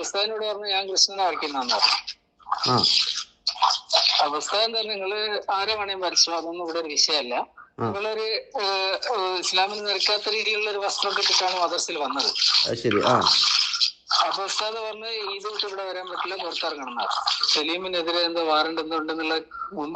ഉസ്താദിനോട് പറഞ്ഞു ഞാൻ കൃഷ്ണനെ വരയ്ക്കുന്നതെന്ന് പറഞ്ഞു. ആ. പുസ്തകം തന്നെ നിങ്ങൾ ആരെ വേണേലും വരച്ചു? അതൊന്നും ഇവിടെ ഒരു വിഷയമല്ല. നിങ്ങളൊരു ഇസ്ലാമിൽ നിരക്കാത്ത രീതിയിലുള്ള ഒരു വസ്ത്രമൊക്കെ ഇട്ടിട്ടാണ് മദർസിൽ വന്നത്. ശരി. ആ. അപ്പൊ ഉസ്താദ് പറഞ്ഞ് ഇത് വിട്ട് ഇവിടെ വരാൻ പറ്റില്ല പുറത്തിറങ്ങണം സലീമിനെതിരെ എന്തോ വാറണ്ട് എന്തോ ഉണ്ടെന്നുള്ള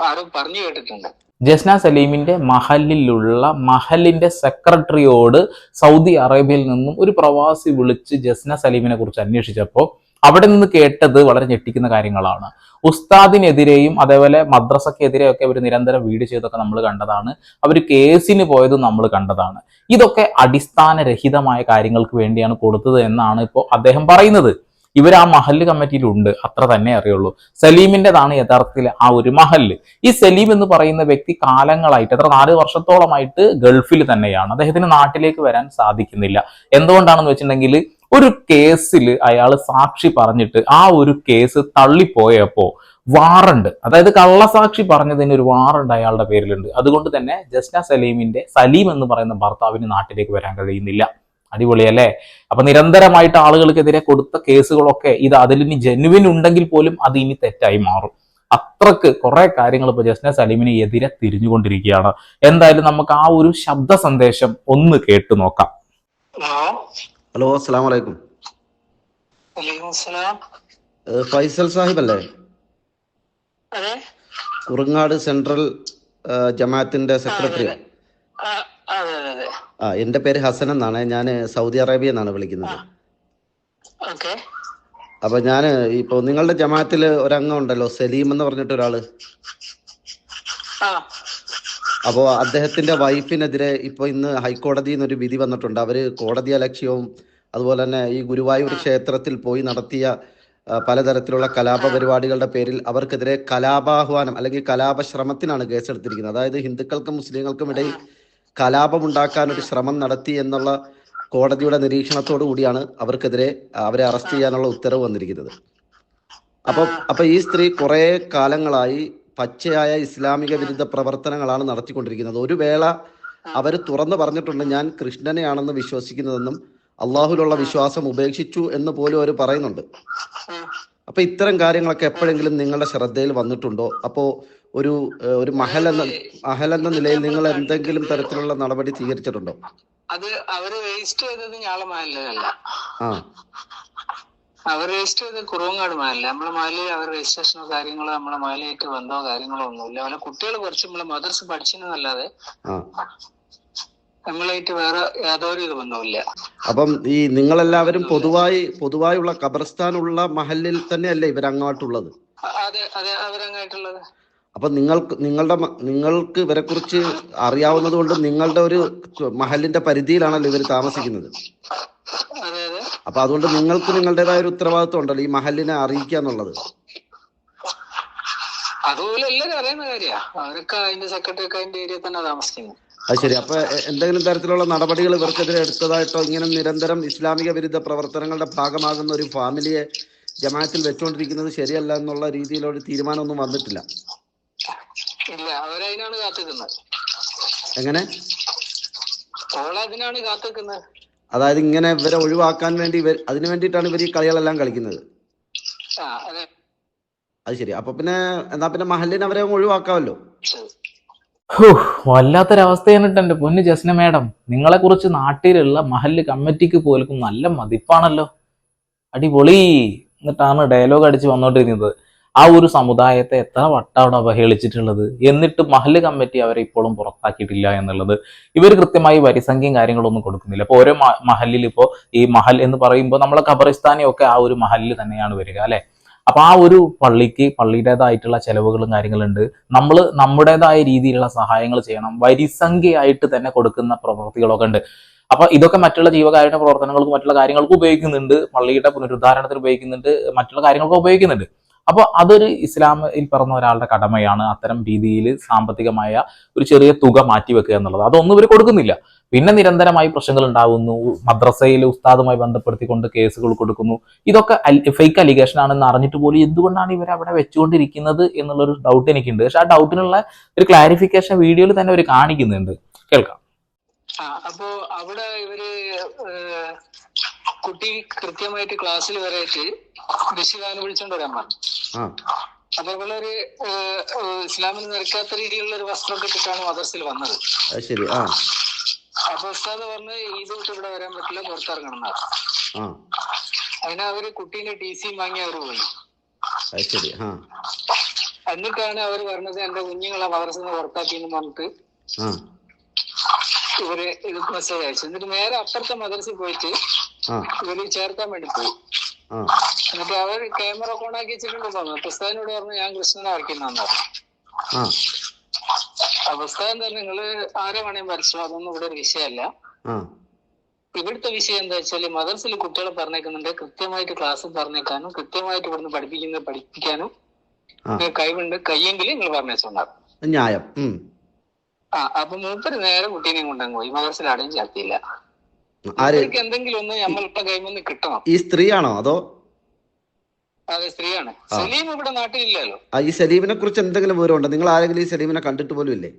ആരും പറഞ്ഞു കേട്ടിട്ടുണ്ട്. ജസ്ന സലീമിന്റെ മഹലിലുള്ള മഹലിന്റെ സെക്രട്ടറിയോട് സൗദി അറേബ്യയിൽ നിന്നും ഒരു പ്രവാസി വിളിച്ച് ജസ്ന സലീമിനെ കുറിച്ച് അന്വേഷിച്ചപ്പോൾ അവിടെ നിന്ന് കേട്ടത് വളരെ ഞെട്ടിക്കുന്ന കാര്യങ്ങളാണ്. ഉസ്താദിനെതിരെയും അതേപോലെ മദ്രസക്കെതിരെയൊക്കെ അവർ നിരന്തരം വീട് ചെയ്തൊക്കെ നമ്മൾ കണ്ടതാണ്. അവർ കേസിന് പോയതും നമ്മൾ കണ്ടതാണ്. ഇതൊക്കെ അടിസ്ഥാനരഹിതമായ കാര്യങ്ങൾക്ക് വേണ്ടിയാണ് കൊടുത്തത് എന്നാണ് ഇപ്പോൾ അദ്ദേഹം പറയുന്നത്. ഇവർ ആ മഹല്ല് കമ്മിറ്റിയിലുണ്ട്. അത്ര തന്നെ അറിയുള്ളൂ. സലീമിന്റെതാണ് യഥാർത്ഥത്തിൽ ആ ഒരു മഹല്ല്. ഈ സലീം എന്ന് പറയുന്ന വ്യക്തി കാലങ്ങളായിട്ട് എത്ര നാല് വർഷത്തോളമായിട്ട് ഗൾഫിൽ തന്നെയാണ്. അദ്ദേഹത്തിന് നാട്ടിലേക്ക് വരാൻ സാധിക്കുന്നില്ല. എന്തുകൊണ്ടാണെന്ന് വെച്ചിട്ടുണ്ടെങ്കിൽ ഒരു കേസിൽ അയാൾ സാക്ഷി പറഞ്ഞിട്ട് ആ ഒരു കേസ് തള്ളിപ്പോയപ്പോ വാറണ്ട്. അതായത് കള്ളസാക്ഷി പറഞ്ഞതിന് ഒരു വാറണ്ട് അയാളുടെ പേരിലുണ്ട്. അതുകൊണ്ട് തന്നെ ജസ്ന സലീമിന്റെ സലീം എന്ന് പറയുന്ന ഭർത്താവിന് നാട്ടിലേക്ക് വരാൻ കഴിയുന്നില്ല. അടിപൊളിയല്ലേ അപ്പൊ നിരന്തരമായിട്ട് ആളുകൾക്കെതിരെ കൊടുത്ത കേസുകളൊക്കെ ഇത് അതിലിനി ഇനി ജെനുവിൻ ഉണ്ടെങ്കിൽ പോലും അത് ഇനി തെറ്റായി മാറും. അത്രയ്ക്ക് കുറെ കാര്യങ്ങൾ ഇപ്പൊ ജസ്ന സലീമിന് എതിരെ തിരിഞ്ഞുകൊണ്ടിരിക്കുകയാണ്. എന്തായാലും നമുക്ക് ആ ഒരു ശബ്ദ സന്ദേശം ഒന്ന് കേട്ടു നോക്കാം. ഹലോ. ഹലോ അസ്സാം വലൈക്കും അസ്സലാം ഫൈസൽ സാഹിബ് അല്ലേ അതെ. കുറുങ്ങാട് സെൻട്രൽ ജമാഅത്തിന്റെ സെക്രട്ടറി ആ എന്റെ പേര് ഹസൻ എന്നാണ്. ഞാൻ സൗദി അറേബ്യ എന്നാണ് വിളിക്കുന്നത്. അപ്പൊ ഞാൻ ഇപ്പൊ നിങ്ങളുടെ ജമാഅത്തിൽ ഒരംഗം ഉണ്ടല്ലോ സലീം എന്ന് പറഞ്ഞിട്ട് ഒരാൾ. ആ. അപ്പോൾ അദ്ദേഹത്തിന്റെ വൈഫിനെതിരെ ഇപ്പൊ ഇന്ന് ഹൈക്കോടതിയിൽ നിന്ന് ഒരു വിധി വന്നിട്ടുണ്ട്. അവർ കോടതി അലക്ഷ്യവും അതുപോലെ തന്നെ ഈ ഗുരുവായൂർ ക്ഷേത്രത്തിൽ പോയി നടത്തിയ പലതരത്തിലുള്ള കലാപ പരിപാടികളുടെ പേരിൽ അവർക്കെതിരെ കലാപാഹ്വാനം അല്ലെങ്കിൽ കലാപശ്രമത്തിനാണ് കേസെടുത്തിരിക്കുന്നത്. അതായത് ഹിന്ദുക്കൾക്കും മുസ്ലിങ്ങൾക്കും ഇടയിൽ കലാപമുണ്ടാക്കാൻ ഒരു ശ്രമം നടത്തി എന്നുള്ള കോടതിയുടെ നിരീക്ഷണത്തോടു കൂടിയാണ് അവർക്കെതിരെ അവരെ അറസ്റ്റ് ചെയ്യാനുള്ള ഉത്തരവ് വന്നിരിക്കുന്നത്. അപ്പൊ അപ്പൊ ഈ സ്ത്രീ കുറെ കാലങ്ങളായി പച്ചയായ ഇസ്ലാമിക വിരുദ്ധ പ്രവർത്തനങ്ങളാണ് നടത്തിക്കൊണ്ടിരിക്കുന്നത്. ഒരു വേള അവർ തുറന്നു പറഞ്ഞിട്ടുണ്ട് ഞാൻ കൃഷ്ണനെയാണെന്ന് വിശ്വസിക്കുന്നതെന്നും അള്ളാഹുലുള്ള വിശ്വാസം ഉപേക്ഷിച്ചു എന്ന് പോലും അവർ പറയുന്നുണ്ട്. ഉം. അപ്പൊ ഇത്തരം കാര്യങ്ങളൊക്കെ എപ്പോഴെങ്കിലും നിങ്ങളുടെ ശ്രദ്ധയിൽ വന്നിട്ടുണ്ടോ? അപ്പോ ഒരു ഒരു മഹൽ എന്ന മഹൽ എന്ന നിലയിൽ നിങ്ങൾ എന്തെങ്കിലും തരത്തിലുള്ള നടപടി സ്വീകരിച്ചിട്ടുണ്ടോ? അത് അവർ വേസ്റ്റ് ചെയ്തത് ഞാളെ മഹലിനല്ല അവർ രജിസ്റ്റർ ചെയ്തത് കുറവങ്ങാട് മാലില്ല നമ്മളെ മാലി അവർ രജിസ്ട്രേഷനോ കാര്യങ്ങളോ നമ്മളെ മാലിയായിട്ട് ബന്ധമോ കാര്യങ്ങളോ ഒന്നുമില്ല. അവരെ കുട്ടികൾ കുറച്ച് നമ്മളെ മദർസ് പഠിച്ചെന്നല്ലാതെ ആ നമ്മളായിട്ട് വേറെ യാതൊരു ബന്ധവുമില്ല അപ്പം ഈ നിങ്ങളെല്ലാവരും പൊതുവായി പൊതുവായുള്ള ഖബർസ്ഥാനുള്ള മഹലിൽ തന്നെയല്ലേ ഇവരങ്ങോട്ടുള്ളത്? അതെ അതെ അവരങ്ങായിട്ടുള്ളത്. അപ്പൊ നിങ്ങൾക്ക് നിങ്ങളുടെ നിങ്ങൾക്ക് ഇവരെ കുറിച്ച് അറിയാവുന്നത് കൊണ്ട് നിങ്ങളുടെ ഒരു മഹലിന്റെ പരിധിയിലാണല്ലോ ഇവർ താമസിക്കുന്നത്. അപ്പൊ അതുകൊണ്ട് നിങ്ങൾക്ക് നിങ്ങളുടേതായ ഒരു ഉത്തരവാദിത്വം ഉണ്ടല്ലോ ഈ മഹലിനെ അറിയിക്കുക എന്നുള്ളത്. അതുപോലെ എല്ലാവരും അറിയുന്ന കാര്യ അവരൊക്കെ അതിന്റെ സെക്രട്ടറി ഒക്കെ അതിന്റെ ഏരിയ തന്നെ താമസിക്കുന്നു അത് ശരി. അപ്പൊ എന്തെങ്കിലും തരത്തിലുള്ള നടപടികൾ ഇവർക്കെതിരെ എടുത്തതായിട്ടോ ഇങ്ങനെ നിരന്തരം ഇസ്ലാമിക വിരുദ്ധ പ്രവർത്തനങ്ങളുടെ ഭാഗമാകുന്ന ഒരു ഫാമിലിയെ ജമാഅത്തിൽ വെച്ചുകൊണ്ടിരിക്കുന്നത് ശരിയല്ല എന്നുള്ള രീതിയിലൊരു തീരുമാനമൊന്നും വന്നിട്ടില്ല. ഇല്ല അവരതിനാണ് കാത്തിക്കുന്നത് എങ്ങനെ? അതിനാണ് കാത്തിക്കുന്നത് അതായത് ഇങ്ങനെ ഇവരെ ഒഴിവാക്കാൻ വേണ്ടി ഇവർ അതിനു വേണ്ടിയിട്ടാണ് ഇവർ ഈ കളികളെല്ലാം കളിക്കുന്നത്. അതെ. ശരി. അപ്പൊ പിന്നെ എന്നാ പിന്നെ മഹലിനെ അവരെ ഒഴിവാക്കാമല്ലോ? വല്ലാത്തൊരവസ്ഥയാണ് കേട്ടോ എന്റെ പൊന്ന് ജസ്ന മേഡം. നിങ്ങളെ കുറിച്ച് നാട്ടിലുള്ള മഹല്ല് കമ്മിറ്റിക്ക് പോലും നല്ല മതിപ്പാണല്ലോ. അടിപൊളി. എന്നിട്ടാണ് ഡയലോഗ് അടിച്ച് വന്നോണ്ടിരുന്നത്. ആ ഒരു സമുദായത്തെ എത്ര വട്ടം അവിടെ അവഹേളിച്ചിട്ടുള്ളത്? എന്നിട്ട് മഹൽ കമ്മിറ്റി അവരെ ഇപ്പോഴും പുറത്താക്കിയിട്ടില്ല എന്നുള്ളത്. ഇവർ കൃത്യമായി വരിസംഖ്യയും കാര്യങ്ങളൊന്നും കൊടുക്കുന്നില്ല. അപ്പോൾ ഓരോ മഹലിൽ ഇപ്പോൾ ഈ മഹൽ എന്ന് പറയുമ്പോൾ നമ്മളെ ഖബറിസ്ഥാനെയൊക്കെ ആ ഒരു മഹലിൽ തന്നെയാണ് വരിക അല്ലെ? അപ്പൊ ആ ഒരു പള്ളിക്ക് പള്ളിയുടേതായിട്ടുള്ള ചെലവുകളും കാര്യങ്ങളുണ്ട്. നമ്മൾ നമ്മുടേതായ രീതിയിലുള്ള സഹായങ്ങൾ ചെയ്യണം. വരിസംഖ്യയായിട്ട് തന്നെ കൊടുക്കുന്ന പ്രവൃത്തികളൊക്കെ ഉണ്ട്. അപ്പൊ ഇതൊക്കെ മറ്റുള്ള ജീവകാരുണ്യ പ്രവർത്തനങ്ങൾക്കും മറ്റുള്ള കാര്യങ്ങൾക്കും ഉപയോഗിക്കുന്നുണ്ട്. പള്ളിയുടെ പുനരുദ്ധാരണത്തിന് ഉപയോഗിക്കുന്നുണ്ട്. മറ്റുള്ള കാര്യങ്ങൾക്കും ഉപയോഗിക്കുന്നുണ്ട്. അപ്പോൾ അതൊരു ഇസ്ലാമിൽ പറഞ്ഞ ഒരാളുടെ കടമയാണ് അത്തരം രീതിയിൽ സാമ്പത്തികമായ ഒരു ചെറിയ തുക മാറ്റിവെക്കുക എന്നുള്ളത്. അതൊന്നും ഇവർ കൊടുക്കുന്നില്ല. പിന്നെ നിരന്തരമായി പ്രശ്നങ്ങൾ ഉണ്ടാകുന്നു മദ്രസയിൽ ഉസ്താദുമായി ബന്ധപ്പെടുത്തിക്കൊണ്ട് കേസുകൾ കൊടുക്കുന്നു. ഇതൊക്കെ ഫേക്ക് അലിഗേഷൻ ആണെന്ന് അറിഞ്ഞിട്ട് പോലും എന്തുകൊണ്ടാണ് ഇവർ അവിടെ വെച്ചുകൊണ്ടിരിക്കുന്നത് എന്നുള്ളൊരു ഡൗട്ട് എനിക്കുണ്ട്. പക്ഷെ ആ ഡൗട്ടിനുള്ള ഒരു ക്ലാരിഫിക്കേഷൻ വീഡിയോയിൽ തന്നെ അവർ കാണിക്കുന്നുണ്ട്. കേൾക്കാം. അപ്പോ അവിടെ ഇവർ കുട്ടി കൃത്യമായിട്ട് ക്ലാസ്സിൽ വരെയായിട്ട് രക്ഷിതാവിനെ വിളിച്ചോണ്ട് വരാൻ പറഞ്ഞു. അതേപോലെ ഒരു ഇസ്ലാമിൽ നിരക്കാത്ത രീതിയിലുള്ള ഒരു വസ്ത്രമൊക്കെ ഇട്ടിട്ടാണ് മദർസിൽ വന്നത്. അപ്പൊ ഉസ്താദ് പറഞ്ഞ് ഈദ് വിട്ട് ഇവിടെ വരാൻ പറ്റില്ല പുറത്തിറങ്ങണം അതിന് അവർ കുട്ടീന്റെ ടി സി വാങ്ങി അവർ പോയി. എന്നിട്ടാണ് അവർ പറഞ്ഞത് എന്റെ കുഞ്ഞുങ്ങളെ മദർസിൽ നിന്ന് പുറത്താക്കിയെന്ന് പറഞ്ഞിട്ട് ഇവർ ഇത് മെസ്സേജ് അയച്ചു. എന്നിട്ട് നേരെ അപ്പുറത്തെ മദർസിൽ പോയിട്ട് ഇവർ ചേർക്കാൻ വേണ്ടി പോയി. എന്നിട്ട് അവർ ക്യാമറ ഓൺ ആക്കി വെച്ചിട്ടുണ്ട് പറഞ്ഞു പറഞ്ഞു ഞാൻ കൃഷ്ണനെ വരയ്ക്കുന്ന പുസ്തകം തന്നെ നിങ്ങൾ ആരെ വേണേ വരച്ചോ? അതൊന്നും ഇവിടെ ഒരു വിഷയമല്ല. ഇവിടുത്തെ വിഷയം എന്താ വെച്ചാൽ മദർസിൽ കുട്ടികളെ പറഞ്ഞേക്കുന്നുണ്ട്. കൃത്യമായിട്ട് ക്ലാസ് പറഞ്ഞേക്കാനും കൃത്യമായിട്ട് ഇവിടുന്ന് പഠിപ്പിക്കുന്നത് പഠിപ്പിക്കാനും കഴിവുണ്ട്. കയ്യെങ്കിൽ നിങ്ങൾ പറഞ്ഞേച്ചുണ്ടാകും ന്യായം. ആ അപ്പൊ മൂപ്പര് നേരെ കുട്ടീനെയും കൊണ്ടങ്ങ് പോയി. മദർസിൽ ആടെയും ചേർത്തിയില്ല. എന്തെങ്കിലും ഒന്ന് കിട്ടണം. ഈ സ്ത്രീയാണോ അതോ? അതെ സ്ത്രീയാണ്. സലീം ഇവിടെ നാട്ടിലില്ലല്ലോ. ഈ സലീമിനെ കുറിച്ച് എന്തെങ്കിലും വിവരമുണ്ടോ? നിങ്ങൾ ആരെങ്കിലും ഈ സലീമിനെ കണ്ടിട്ട് പോലും ഇല്ലേ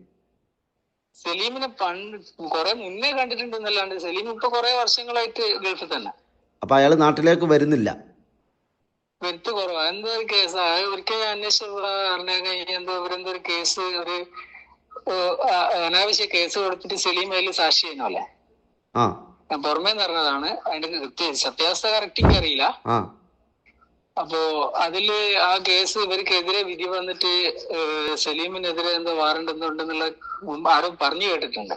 സലീമിനെ പണ്ട് കുറെ മുന്നേ കണ്ടിട്ടുണ്ടെന്നല്ലാണ്ട് സലീം ഇപ്പൊ കുറെ വർഷങ്ങളായിട്ട് ഗൾഫിൽ തന്നെ. അപ്പൊ അയാൾ നാട്ടിലേക്ക് വരുന്നില്ല. വരുത്ത് കുറവാ. എന്തോ ഒരു കേസ്. ഒരിക്കൽ അന്വേഷണം എന്തോ ഇവരെന്തോ ഒരു കേസ് ഒരു അനാവശ്യ കേസ് കൊടുത്തിട്ട് സലീം അതിൽ സാക്ഷി ചെയ്യുന്നല്ലേ ആ. പുറമേ പറഞ്ഞതാണ് അതിന്റെ സത്യാവസ്ഥ കറക്റ്റ് അറിയില്ല. അപ്പോ അതിൽ ആ കേസ് ഇവർക്കെതിരെ വിധി വന്നിട്ട് സലീമിനെതിരെ എന്താ വാറണ്ട് എന്തുണ്ടെന്നുള്ള ആരും പറഞ്ഞു കേട്ടിട്ടുണ്ട്.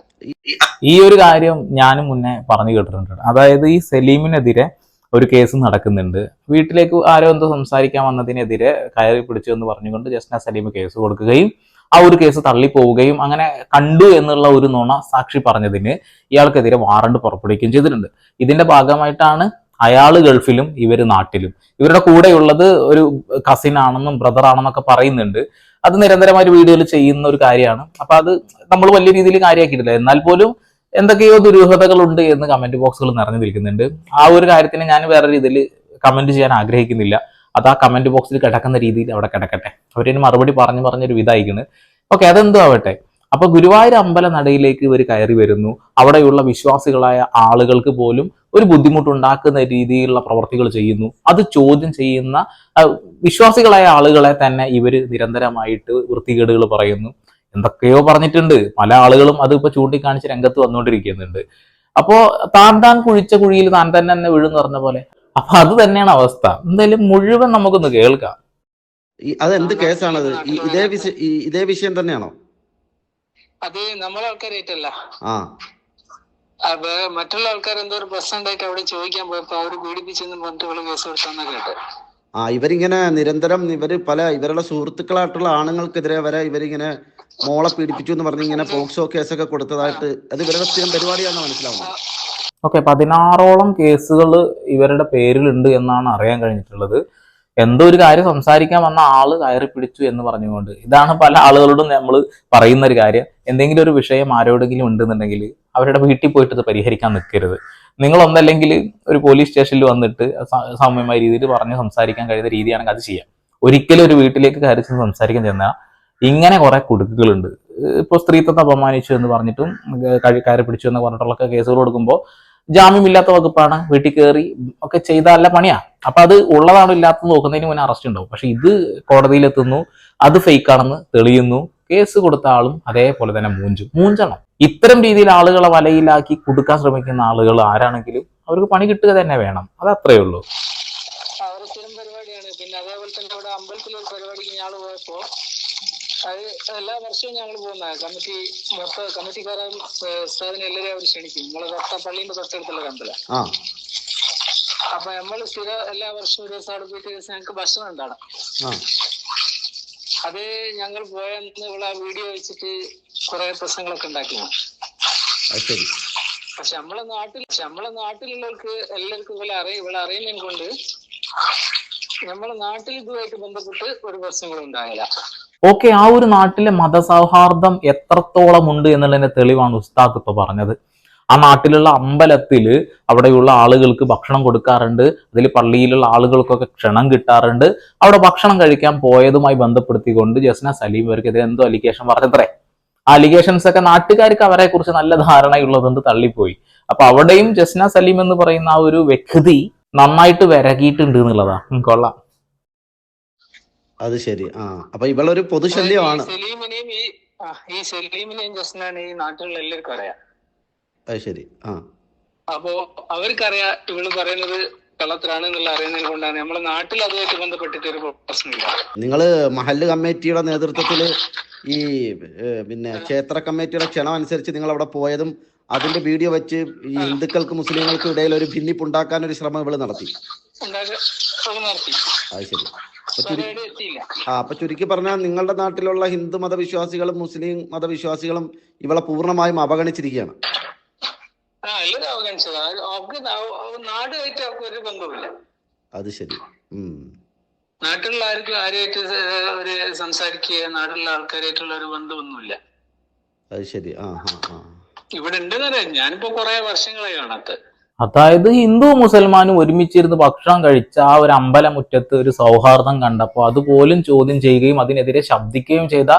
ഈ ഒരു കാര്യം ഞാനും മുന്നേ പറഞ്ഞു കേട്ടിട്ടുണ്ട്. അതായത് ഈ സലീമിനെതിരെ ഒരു കേസ് നടക്കുന്നുണ്ട്. വീട്ടിലേക്ക് ആരോ എന്തോ സംസാരിക്കാൻ വന്നതിനെതിരെ കയറി പിടിച്ചു എന്ന് പറഞ്ഞുകൊണ്ട് ജസ്ന സലീം കേസ് കൊടുക്കുകയും ആ ഒരു കേസ് തള്ളിപ്പോവുകയും അങ്ങനെ കണ്ടു എന്നുള്ള ഒരു നുണ സാക്ഷി പറഞ്ഞതിന് ഇയാൾക്കെതിരെ വാറണ്ട് പുറപ്പെടുവിക്കുകയും ചെയ്തിട്ടുണ്ട്. ഇതിന്റെ ഭാഗമായിട്ടാണ് അയാൾ ഗൾഫിലും ഇവർ നാട്ടിലും. ഇവരുടെ കൂടെയുള്ളത് ഒരു കസിൻ ആണെന്നും ബ്രദർ ആണെന്നൊക്കെ പറയുന്നുണ്ട്. അത് നിരന്തരമായിട്ട് വീഡിയോയിൽ ചെയ്യുന്ന ഒരു കാര്യമാണ്. അപ്പൊ അത് നമ്മൾ വലിയ രീതിയിൽ കാര്യമാക്കിയിട്ടില്ല എന്നാൽ പോലും എന്തൊക്കെയോ ദുരൂഹതകളുണ്ട് എന്ന് കമന്റ് ബോക്സുകൾ നിറഞ്ഞു നിൽക്കുന്നുണ്ട്. ആ ഒരു കാര്യത്തിന് ഞാൻ വേറെ രീതിയിൽ കമന്റ് ചെയ്യാൻ ആഗ്രഹിക്കുന്നില്ല. അത് ആ കമന്റ് ബോക്സിൽ കിടക്കുന്ന രീതിയിൽ അവിടെ കിടക്കട്ടെ. അവരതിന് മറുപടി പറഞ്ഞു പറഞ്ഞൊരു വിധായിക്കണ് ഓക്കെ അതെന്തോ ആവട്ടെ. അപ്പൊ ഗുരുവായൂർ അമ്പല നടയിലേക്ക് ഇവർ കയറി വരുന്നു. അവിടെയുള്ള വിശ്വാസികളായ ആളുകൾക്ക് പോലും ഒരു ബുദ്ധിമുട്ടുണ്ടാക്കുന്ന രീതിയിലുള്ള പ്രവർത്തികൾ ചെയ്യുന്നു. അത് ചോദ്യം ചെയ്യുന്ന വിശ്വാസികളായ ആളുകളെ തന്നെ ഇവർ നിരന്തരമായിട്ട് വൃത്തികേടുകൾ പറയുന്നു. എന്തൊക്കെയോ പറഞ്ഞിട്ടുണ്ട്. പല ആളുകളും അത് ഇപ്പൊ ചൂണ്ടിക്കാണിച്ച് രംഗത്ത് വന്നുകൊണ്ടിരിക്കുന്നുണ്ട്. അപ്പോ താൻ താൻ കുഴിച്ച കുഴിയിൽ താൻ തന്നെ തന്നെ വീഴുന്ന് പറഞ്ഞ പോലെ. അപ്പൊ അത് തന്നെയാണ് അവസ്ഥ. എന്തായാലും മുഴുവൻ നമുക്കൊന്ന് കേൾക്കാം. അതെന്ത് കേസാണത്? ഇതേ വിഷയം ഇതേ വിഷയം തന്നെയാണോ? അത് നമ്മളെ ആൾക്കാരായിട്ടല്ല ആ. അപ്പൊ മറ്റുള്ള ആൾക്കാർ എന്തോ ഒരു പ്രശ്നം ഉണ്ടായിട്ട് അവിടെ ചോദിക്കാൻ പോയപ്പോ അവർ പീഡിപ്പിച്ചെന്ന് പറഞ്ഞിട്ട് കേസ് കൊടുത്താന്ന് കേട്ടെ ആ ഇവരിങ്ങനെ നിരന്തരം ഇവർ പല ഇവരുടെ സുഹൃത്തുക്കളായിട്ടുള്ള ആണുങ്ങൾക്കെതിരെ വരെ ഇവരിങ്ങനെ മോളെ പീഡിപ്പിച്ചു എന്ന് പറഞ്ഞ് ഇങ്ങനെ പോക്സോ കേസൊക്കെ കൊടുത്തതായിട്ട് അത് ഇവരുടെ സ്ഥിരം പരിപാടിയാണെന്ന് മനസ്സിലാവുന്നത് ഓക്കെ പതിനാറോളം കേസുകൾ ഇവരുടെ പേരിലുണ്ട് എന്നാണ് അറിയാൻ കഴിഞ്ഞിട്ടുള്ളത്. എന്തോ ഒരു കാര്യം സംസാരിക്കാൻ വന്ന ആൾ കയറി പിടിച്ചു എന്ന് പറഞ്ഞുകൊണ്ട്. ഇതാണ് പല ആളുകളോടും നമ്മൾ പറയുന്ന ഒരു കാര്യം. എന്തെങ്കിലും ഒരു വിഷയം ആരോടെങ്കിലും ഉണ്ടെന്നുണ്ടെങ്കിൽ അവരുടെ വീട്ടിൽ പോയിട്ട് ഇത് പരിഹരിക്കാൻ നിൽക്കരുത്. നിങ്ങൾ ഒന്നല്ലെങ്കിൽ ഒരു പോലീസ് സ്റ്റേഷനിൽ വന്നിട്ട് സൗമ്യമായ രീതിയിൽ പറഞ്ഞ് സംസാരിക്കാൻ കഴിയുന്ന രീതിയാണെങ്കിൽ അത് ചെയ്യാം. ഒരിക്കലും ഒരു വീട്ടിലേക്ക് കയറി ചെന്ന് സംസാരിക്കാൻ ചെന്നാൽ ഇങ്ങനെ കുറെ കുടുക്കുകളുണ്ട്. ഇപ്പോൾ സ്ത്രീത്വത്തെ അപമാനിച്ചു എന്ന് പറഞ്ഞിട്ടും കയറി പിടിച്ചു എന്ന് പറഞ്ഞിട്ടുള്ള കേസുകൾ കൊടുക്കുമ്പോൾ ജാമ്യമില്ലാത്ത വകുപ്പാണ് വീട്ടിൽ കയറി ഒക്കെ ചെയ്ത നല്ല പണിയാ. അപ്പൊ അത് ഉള്ളതാണോ ഇല്ലാത്തത് നോക്കുന്നതിന് മുന്നേ അറസ്റ്റ് ഉണ്ടാവും. പക്ഷെ ഇത് കോടതിയിലെത്തുന്നു അത് ഫേക്ക് ആണെന്ന് തെളിയുന്നു കേസ് കൊടുത്ത ആളും അതേപോലെ തന്നെ മൂഞ്ചു. മൂഞ്ചണം. ഇത്തരം രീതിയിൽ ആളുകളെ വലയിലാക്കി കൊടുക്കാൻ ശ്രമിക്കുന്ന ആളുകൾ ആരാണെങ്കിലും അവർക്ക് പണി കിട്ടുക തന്നെ വേണം. അത് അത്രയേ ഉള്ളൂ. പരിപാടിയാണ്. പിന്നെ അതേപോലെ തന്നെ അവിടെ അമ്പലത്തിലൊരു പരിപാടിക്ക് ഞങ്ങൾ പോയപ്പോ അത് എല്ലാ വർഷവും ഞങ്ങൾ പോകുന്ന കമ്മിറ്റി മൊത്ത കമ്മിറ്റിക്കാരൻ ഉസ്താദിനെ എല്ലാവരും അവർ ക്ഷണിക്കും. നമ്മളെ തൊട്ട പള്ളിന്റെ തൊട്ടടുത്തുള്ള കണ്ടത് അപ്പൊ നമ്മൾ സ്ഥിരം എല്ലാ വർഷവും ഒരു ദിവസം അവിടെ പോയിട്ട് ദിവസം ഞങ്ങൾക്ക് ഭക്ഷണം ഉണ്ടാണ് അത് ഞങ്ങൾ പോയെന്ന് ഇവിടെ വീഡിയോ വെച്ചിട്ട് കുറെ പ്രശ്നങ്ങളൊക്കെ ഉണ്ടാക്കി. പക്ഷെ നമ്മളെ നാട്ടിൽ പക്ഷെ നമ്മളെ നാട്ടിലുള്ളവർക്ക് എല്ലാവർക്കും ഇവിടെ അറിയ ഇവിടെ അറിയുന്നതിനെ കൊണ്ട് നമ്മളെ നാട്ടിൽ ഇതുമായിട്ട് ബന്ധപ്പെട്ട് ഒരു പ്രശ്നങ്ങളും ഉണ്ടായില്ല ഓക്കെ ആ ഒരു നാട്ടിലെ മതസൗഹാർദ്ദം എത്രത്തോളം ഉണ്ട് എന്നുള്ളതിന്റെ തെളിവാണ് ഉസ്താദ് ഇപ്പൊ പറഞ്ഞത്. ആ നാട്ടിലുള്ള അമ്പലത്തിൽ അവിടെയുള്ള ആളുകൾക്ക് ഭക്ഷണം കൊടുക്കാറുണ്ട് അതിൽ പള്ളിയിലുള്ള ആളുകൾക്കൊക്കെ ക്ഷണം കിട്ടാറുണ്ട്. അവിടെ ഭക്ഷണം കഴിക്കാൻ പോയതുമായി ബന്ധപ്പെടുത്തിക്കൊണ്ട് ജസ്ന സലീം ഇവർക്കെതിരെ എന്തോ അലിഗേഷൻ പറഞ്ഞത്രേ. ആ അലിഗേഷൻസ് ഒക്കെ നാട്ടുകാർക്ക് അവരെ കുറിച്ച് നല്ല ധാരണയുള്ളതുകൊണ്ട് തള്ളിപ്പോയി. അപ്പൊ അവിടെയും ജസ്ന സലീം എന്ന് പറയുന്ന ആ ഒരു വ്യക്തി നന്നായിട്ട് വിരകിയിട്ടുണ്ട് എന്നുള്ളതാ. കൊള്ളാം. അത് ശരി. ആ അപ്പൊ ഇവളൊരു പൊതുശല്യമാണ് സലീമിനെയും ഈ ആ, ഈ സലീമിനെയും ജസ്നാണ് ഈ നാട്ടിലുള്ള എല്ലാവർക്കും അറിയാം. അത് ശരി. ആ. അപ്പോ അവർക്കറിയാം ഇവൾ പറയുന്നത് കള്ളത്തിലാണ് എന്നുള്ള അറിയുന്നതിന് കൊണ്ടാണ്. നമ്മുടെ നാട്ടിൽ അതുമായിട്ട് ബന്ധപ്പെട്ടിട്ട് ഒരു പ്രശ്നമില്ല. നിങ്ങൾ മഹല്ല് കമ്മിറ്റിയുടെ നേതൃത്വത്തിൽ ഈ ഏ, പിന്നെ ക്ഷേത്ര കമ്മിറ്റിയുടെ ക്ഷണം അനുസരിച്ച് നിങ്ങൾ അവിടെ പോയതും അതിന്റെ വീഡിയോ വെച്ച് ഈ ഹിന്ദുക്കൾക്ക് മുസ്ലിങ്ങൾക്കും ഇടയിൽ ഒരു ഭിന്നിപ്പുണ്ടാക്കാൻ ഒരു ശ്രമം ഇവൾ നടത്തി. ഉണ്ടാക്കി അത് ശരി. ആ അപ്പൊ ചുരുക്കി പറഞ്ഞാൽ നിങ്ങളുടെ നാട്ടിലുള്ള ഹിന്ദു മതവിശ്വാസികളും മുസ്ലിം മതവിശ്വാസികളും ഇവളെ പൂർണമായും അവഗണിച്ചിരിക്കുകയാണ്. അത് ശരി. നാട്ടിലുള്ള ആർക്കും ആരുമായിട്ട് ഒരു സംസാരിക്കുക നാട്ടിലുള്ള ആൾക്കാരായിട്ടുള്ള ഒരു ബന്ധമൊന്നുമില്ല. അത് ശരി. ആ. ഇവിടെ ഉണ്ടെന്നറിയാം. ഞാനിപ്പോ കുറെ വർഷങ്ങളായി കാണാത്ത. അതായത് ഹിന്ദു മുസൽമാനും ഒരുമിച്ചിരുന്ന് ഭക്ഷണം കഴിച്ച ആ ഒരു അമ്പലമുറ്റത്ത് ഒരു സൗഹാർദ്ദം കണ്ടപ്പോൾ അതുപോലും ചോദ്യം ചെയ്യുകയും അതിനെതിരെ ശബ്ദിക്കുകയും ചെയ്ത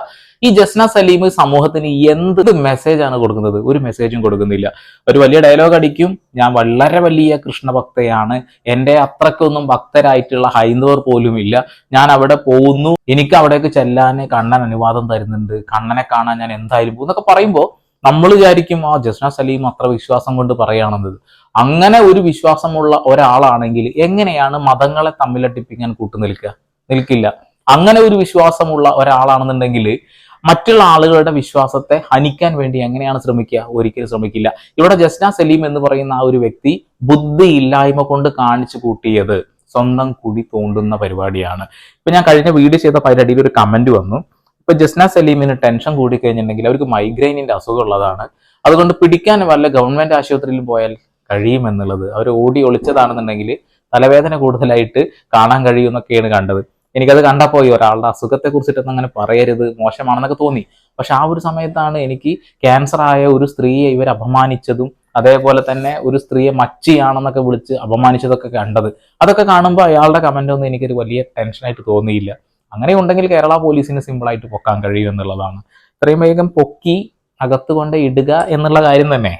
ഈ ജസ്ന സലീം സമൂഹത്തിന് എന്ത് മെസ്സേജ് ആണ് കൊടുക്കുന്നത്? ഒരു മെസ്സേജും കൊടുക്കുന്നില്ല. ഒരു വലിയ ഡയലോഗ് അടിക്കും. ഞാൻ വളരെ വലിയ കൃഷ്ണഭക്തയാണ്. എന്റെ അത്രക്കൊന്നും ഭക്തരായിട്ടുള്ള ഹൈന്ദവർ പോലും ഇല്ല ഞാൻ അവിടെ പോകുന്നു. എനിക്ക് അവിടേക്ക് ചെല്ലാൻ കണ്ണൻ അനുവാദം തരുന്നുണ്ട്. കണ്ണനെ കാണാൻ ഞാൻ എന്തായാലും പോകും എന്നൊക്കെ പറയുമ്പോൾ നമ്മൾ വിചാരിക്കും ആ ജസ്ന സലീം അത്ര വിശ്വാസം കൊണ്ട് പറയുകയാണെന്നത് അങ്ങനെ ഒരു വിശ്വാസമുള്ള ഒരാളാണെങ്കിൽ എങ്ങനെയാണ് മതങ്ങളെ തമ്മിലടിപ്പിക്കാൻ കൂട്ടുനിൽക്കുക? നിൽക്കില്ല. അങ്ങനെ ഒരു വിശ്വാസമുള്ള ഒരാളാണെന്നുണ്ടെങ്കിൽ മറ്റുള്ള ആളുകളുടെ വിശ്വാസത്തെ ഹനിക്കാൻ വേണ്ടി എങ്ങനെയാണ് ശ്രമിക്കുക? ഒരിക്കലും ശ്രമിക്കില്ല. ഇവിടെ ജസ്ന സലീം എന്ന് പറയുന്ന ആ ഒരു വ്യക്തി ബുദ്ധി ഇല്ലായ്മ കൊണ്ട് കാണിച്ചു കൂട്ടിയത് സ്വന്തം കുടി തോണ്ടുന്ന പരിപാടിയാണ്. ഇപ്പൊ ഞാൻ കഴിഞ്ഞ വീഡിയോ ചെയ്ത പരിപാടിയിൽ ഒരു കമന്റ് വന്നു. ഇപ്പൊ ജസ്ന സലീമിന് ടെൻഷൻ കൂടി കഴിഞ്ഞിട്ടുണ്ടെങ്കിൽ അവർക്ക് മൈഗ്രെയിനിന്റെ അസുഖം ഉള്ളതാണ് അതുകൊണ്ട് പിടിക്കാൻ വല്ല ഗവൺമെന്റ് ആശുപത്രിയിൽ പോയാൽ കഴിയുമെന്നുള്ളത്. അവർ ഓടി ഒളിച്ചതാണെന്നുണ്ടെങ്കിൽ തലവേദന കൂടുതലായിട്ട് കാണാൻ കഴിയുമെന്നൊക്കെയാണ് കണ്ടത്. എനിക്കത് കണ്ടപ്പോൾ ഈ ഒരാളുടെ അസുഖത്തെ കുറിച്ചിട്ടൊന്നും അങ്ങനെ പറയരുത് മോശമാണെന്നൊക്കെ തോന്നി. പക്ഷെ ആ ഒരു സമയത്താണ് എനിക്ക് ക്യാൻസർ ആയ ഒരു സ്ത്രീയെ ഇവർ അപമാനിച്ചതും അതേപോലെ തന്നെ ഒരു സ്ത്രീയെ മച്ചിയാണെന്നൊക്കെ വിളിച്ച് അപമാനിച്ചതൊക്കെ കണ്ടത്. അതൊക്കെ കാണുമ്പോൾ അയാളുടെ കമന്റ് ഒന്നും എനിക്കൊരു വലിയ ടെൻഷനായിട്ട് തോന്നിയില്ല. അങ്ങനെ ഉണ്ടെങ്കിൽ കേരള പോലീസിന് സിമ്പിളായിട്ട് പൊക്കാൻ കഴിയും എന്നുള്ളതാണ്. ഇത്രയും വേഗം പൊക്കി അകത്ത് കൊണ്ട് ഇടുക എന്നുള്ള കാര്യം തന്നെ.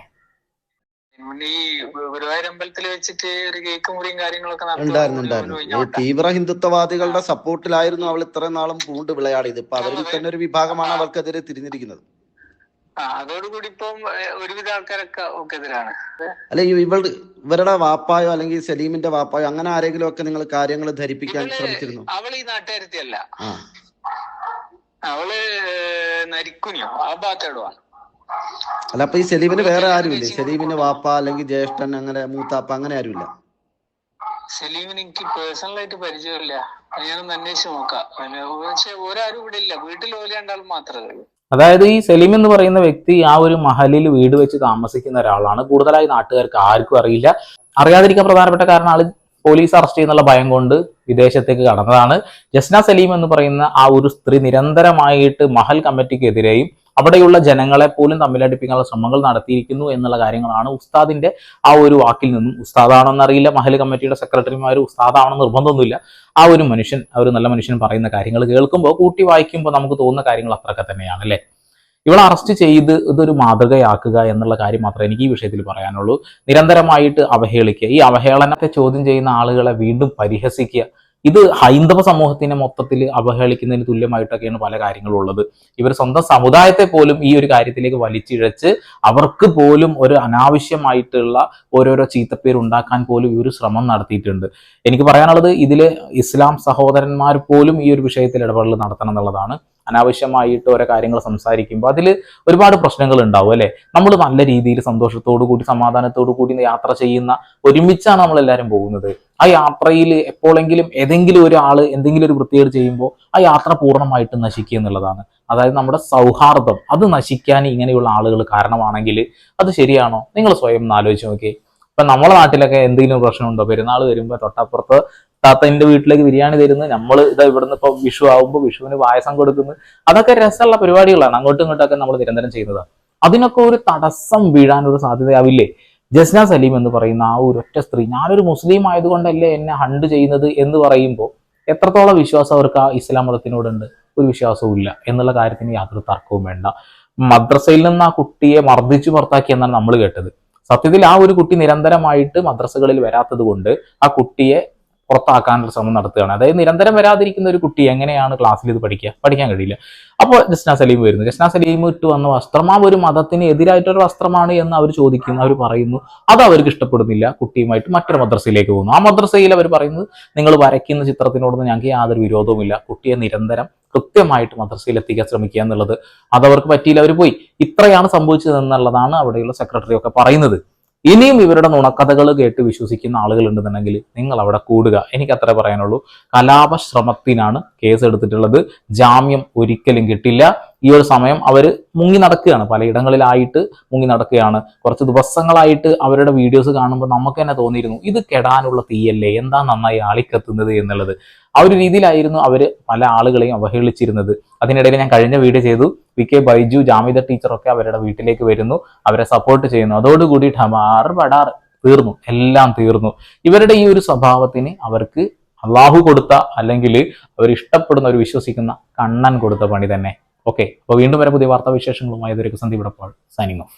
ഈ വെച്ചിട്ട് ഒരു കേക്ക് മുറിയും കാര്യങ്ങളൊക്കെ ഉണ്ടായിരുന്നു. തീവ്ര ഹിന്ദുത്വവാദികളുടെ സപ്പോർട്ടിലായിരുന്നു അവൾ ഇത്രയും നാളും പൂണ്ട് വിളയാടിയത്. ഇപ്പൊ അവരിൽ തന്നെ ഒരു വിഭാഗമാണ് അവൾക്കെതിരെ തിരിഞ്ഞിരിക്കുന്നത്. അതോടുകൂടി ഇപ്പം ഒരുവിധ ആൾക്കാരൊക്കെ ഒക്കെതിരാണ് അല്ലെ ഇവൾ ഇവരുടെ വാപ്പായോ അല്ലെങ്കിൽ സലീമിന്റെ വാപ്പായോ അങ്ങനെ ആരെങ്കിലും ഒക്കെ നിങ്ങൾ കാര്യങ്ങൾ ധരിപ്പിക്കാൻ ശ്രമിച്ചിരുന്നു? അവൾ ഈ നാട്ടുകാരത്തിയല്ല. അവൾ നരിക്കുനിയോ ആ ഭാഗത്തേടുവാണ് അല്ല അപ്പൊ ഈ സലീമിന് വേറെ ആരുമില്ലേ? സലീമിന്റെ വാപ്പ അല്ലെങ്കിൽ ജ്യേഷ്ഠൻ അങ്ങനെ മൂത്താപ്പ അങ്ങനെ ആരുമില്ല? സലീമിന് എനിക്ക് പേഴ്സണൽ ആയിട്ട് പരിചയമില്ല. ഞാനൊന്ന് അന്വേഷിച്ച് നോക്കാം. പക്ഷെ ഒരാരും ഇവിടെ ഇല്ല. വീട്ടിൽ ഓല രണ്ടാളും മാത്രമേ ഉള്ളൂ. അതായത് ഈ സലീം എന്ന് പറയുന്ന വ്യക്തി ആ ഒരു മഹലിൽ വീട് വെച്ച് താമസിക്കുന്ന ഒരാളാണ്. കൂടുതലായി നാട്ടുകാർക്ക് ആർക്കും അറിയില്ല. അറിയാതിരിക്കാൻ പ്രധാനപ്പെട്ട കാരണം ആൾ പോലീസ് അറസ്റ്റ് ചെയ്യുന്നുള്ള ഭയം കൊണ്ട് വിദേശത്തേക്ക് കടന്നതാണ്. ജസ്ന സലീം എന്ന് പറയുന്ന ആ ഒരു സ്ത്രീ നിരന്തരമായിട്ട് മഹൽ കമ്മിറ്റിക്കെതിരെയും അവിടെയുള്ള ജനങ്ങളെ പോലും തമ്മിലടിപ്പിക്കാനുള്ള ശ്രമങ്ങൾ നടത്തിയിരിക്കുന്നു എന്നുള്ള കാര്യങ്ങളാണ് ഉസ്താദിന്റെ ആ ഒരു വാക്കിൽ നിന്നും. ഉസ്താദാണെന്നറിയില്ല മഹൽ കമ്മിറ്റിയുടെ സെക്രട്ടറിമാർ ഉസ്താദാണെന്ന് നിർബന്ധമൊന്നുമില്ല. ആ ഒരു മനുഷ്യൻ ആ ഒരു നല്ല മനുഷ്യൻ പറയുന്ന കാര്യങ്ങൾ കേൾക്കുമ്പോൾ കൂട്ടി വായിക്കുമ്പോൾ നമുക്ക് തോന്നുന്ന കാര്യങ്ങൾ അത്രയൊക്കെ തന്നെയാണ് അല്ലേ? ഇവളെ അറസ്റ്റ് ചെയ്ത് ഇതൊരു മാതൃകയാക്കുക എന്നുള്ള കാര്യം മാത്രമേ എനിക്ക് ഈ വിഷയത്തിൽ പറയാനുള്ളൂ. നിരന്തരമായിട്ട് അവഹേളിക്കുക. ഈ അവഹേളനത്തെ ചോദ്യം ചെയ്യുന്ന ആളുകളെ വീണ്ടും പരിഹസിക്കുക. ഇത് ഹൈന്ദവ സമൂഹത്തിനെ മൊത്തത്തിൽ അവഹേളിക്കുന്നതിന് തുല്യമായിട്ടൊക്കെയാണ് പല കാര്യങ്ങളും ഉള്ളത് ഇവർ സ്വന്തം സമുദായത്തെ പോലും ഈ ഒരു കാര്യത്തിലേക്ക് വലിച്ചിഴച്ച് അവർക്ക് പോലും ഒരു അനാവശ്യമായിട്ടുള്ള ഓരോരോ ചീത്തപ്പേര് ഉണ്ടാക്കാൻ പോലും ഈ ഒരു ശ്രമം നടത്തിയിട്ടുണ്ട്. എനിക്ക് പറയാനുള്ളത് ഇതിൽ ഇസ്ലാം സഹോദരന്മാർ പോലും ഈ ഒരു വിഷയത്തിൽ ഇടപെടൽ നടത്തണം എന്നുള്ളതാണ്. അനാവശ്യമായിട്ട് ഓരോ കാര്യങ്ങൾ സംസാരിക്കുമ്പോൾ അതിൽ ഒരുപാട് പ്രശ്നങ്ങൾ ഉണ്ടാവും അല്ലേ? നമ്മൾ നല്ല രീതിയിൽ സന്തോഷത്തോടു കൂടി സമാധാനത്തോടു കൂടി യാത്ര ചെയ്യുന്ന ഒരുമിച്ചാണ് നമ്മൾ എല്ലാവരും പോകുന്നത്. ആ യാത്രയിൽ എപ്പോഴെങ്കിലും ഏതെങ്കിലും ഒരാൾ എന്തെങ്കിലും ഒരു വൃത്തികേട് ചെയ്യുമ്പോൾ ആ യാത്ര പൂർണമായിട്ട് നശിക്കുക എന്നുള്ളതാണ്. അതായത് നമ്മുടെ സൗഹാർദ്ദം അത് നശിക്കാൻ ഇങ്ങനെയുള്ള ആളുകൾ കാരണമാണെങ്കിൽ അത് ശരിയാണോ? നിങ്ങൾ സ്വയം ഒന്ന് ആലോചിച്ച് നോക്കി ഇപ്പൊ നമ്മുടെ നാട്ടിലൊക്കെ എന്തെങ്കിലും പ്രശ്നമുണ്ടോ? പെരുന്നാൾ വരുമ്പോൾ തൊട്ടപ്പുറത്ത് താത്തന്റെ വീട്ടിലേക്ക് ബിരിയാണി തരുന്നു നമ്മൾ ഇതാ ഇവിടുന്ന് ഇപ്പൊ വിഷു ആവുമ്പോൾ വിഷുവിന് പായസം കൊടുക്കുന്നു. അതൊക്കെ രസമുള്ള പരിപാടികളാണ്. അങ്ങോട്ടും ഇങ്ങോട്ടൊക്കെ നമ്മൾ നിരന്തരം ചെയ്യുന്നതാണ് അതിനൊക്കെ ഒരു തടസ്സം വീഴാനൊരു സാധ്യതയാവില്ലേ? ജസ്ന സലീം എന്ന് പറയുന്ന ആ ഒരു ഒറ്റ സ്ത്രീ. ഞാനൊരു മുസ്ലിം ആയതുകൊണ്ടല്ലേ എന്നെ ഹണ്ട് ചെയ്യുന്നത് എന്ന് പറയുമ്പോൾ എത്രത്തോളം വിശ്വാസം അവർക്ക് ആ ഇസ്ലാം മതത്തിനോടുണ്ട്? ഒരു വിശ്വാസവും ഇല്ല. എന്നുള്ള കാര്യത്തിന് യാതൊരു തർക്കവും വേണ്ട. മദ്രസയിൽ നിന്ന് ആ കുട്ടിയെ മർദ്ദിച്ചു പുറത്താക്കി എന്നാണ് നമ്മൾ കേട്ടത്. സത്യത്തിൽ ആ ഒരു കുട്ടി നിരന്തരമായിട്ട് മദ്രസകളിൽ വരാത്തത് കൊണ്ട് ആ കുട്ടിയെ പുറത്താക്കാനുള്ള ശ്രമം നടത്തുകയാണ്. അതായത് നിരന്തരം വരാതിരിക്കുന്ന ഒരു കുട്ടി എങ്ങനെയാണ് ക്ലാസ്സിൽ ഇത് പഠിക്കുക? പഠിക്കാൻ കഴിയില്ല. അപ്പോൾ ജസ്ന സലീം വരുന്നു. ജസ്ന സലീം ഇട്ട് വന്ന വസ്ത്രം ആ ഒരു മതത്തിന് എതിരായിട്ടൊരു വസ്ത്രമാണ് എന്ന് അവർ ചോദിക്കുന്നു അവർ പറയുന്നു. അത് അവർക്ക് ഇഷ്ടപ്പെടുന്നില്ല. കുട്ടിയുമായിട്ട് മറ്റൊരു മദ്രസയിലേക്ക് പോകുന്നു. ആ മദ്രസയിൽ അവർ പറയുന്നത് നിങ്ങൾ വരയ്ക്കുന്ന ചിത്രത്തിനോടൊന്നും ഞങ്ങൾക്ക് യാതൊരു വിരോധവുമില്ല. കുട്ടിയെ നിരന്തരം കൃത്യമായിട്ട് മദ്രസയിൽ എത്തിക്കാൻ ശ്രമിക്കുക എന്നുള്ളത്. അതവർക്ക് പറ്റിയില്ല. അവർ പോയി. ഇത്രയാണ് സംഭവിച്ചത് എന്നുള്ളതാണ് അവിടെയുള്ള സെക്രട്ടറി ഒക്കെ പറയുന്നത്. ഇനിയും ഇവരുടെ നുണക്കഥകൾ കേട്ട് വിശ്വസിക്കുന്ന ആളുകൾ ഉണ്ടെന്നുണ്ടെങ്കിൽ നിങ്ങൾ അവിടെ കൂടുക. എനിക്ക് അത്ര പറയാനുള്ളൂ. കലാപശ്രമത്തിനാണ് കേസ് എടുത്തിട്ടുള്ളത്. ജാമ്യം ഒരിക്കലും കിട്ടില്ല. ഈ ഒരു സമയം അവർ മുങ്ങി നടക്കുകയാണ്. പലയിടങ്ങളിലായിട്ട് മുങ്ങി നടക്കുകയാണ്. കുറച്ച് ദിവസങ്ങളായിട്ട് അവരുടെ വീഡിയോസ് കാണുമ്പോൾ നമുക്ക് തന്നെ തോന്നിയിരുന്നു ഇത് കെടാനുള്ള തീയല്ലേ? എന്താ നന്നായി ആളിക്കത്തുന്നത് എന്നുള്ളത്. ആ ഒരു രീതിയിലായിരുന്നു അവർ പല ആളുകളെയും അവഹേളിച്ചിരുന്നത്. അതിനിടയിൽ ഞാൻ കഴിഞ്ഞ വീഡിയോ ചെയ്തു. വി കെ ബൈജു ജാമിദ ടീച്ചറൊക്കെ അവരുടെ വീട്ടിലേക്ക് വരുന്നു. അവരെ സപ്പോർട്ട് ചെയ്യുന്നു. അതോടുകൂടി ഠമാർ ബടാർ തീർന്നു. എല്ലാം തീർന്നു. ഇവരുടെ ഈ ഒരു സ്വഭാവത്തിന് അവർക്ക് അള്ളാഹു കൊടുത്ത അല്ലെങ്കിൽ അവർ ഇഷ്ടപ്പെടുന്ന ഒരു വിശ്വസിക്കുന്ന കണ്ണൻ കൊടുത്ത പണി തന്നെ. ഓക്കെ അപ്പോൾ വീണ്ടും വരെ പുതിയ വാർത്താ വിശേഷങ്ങളുമായി ഇതൊരു സന്ദീപ് സൈനിങ് ഓഫ്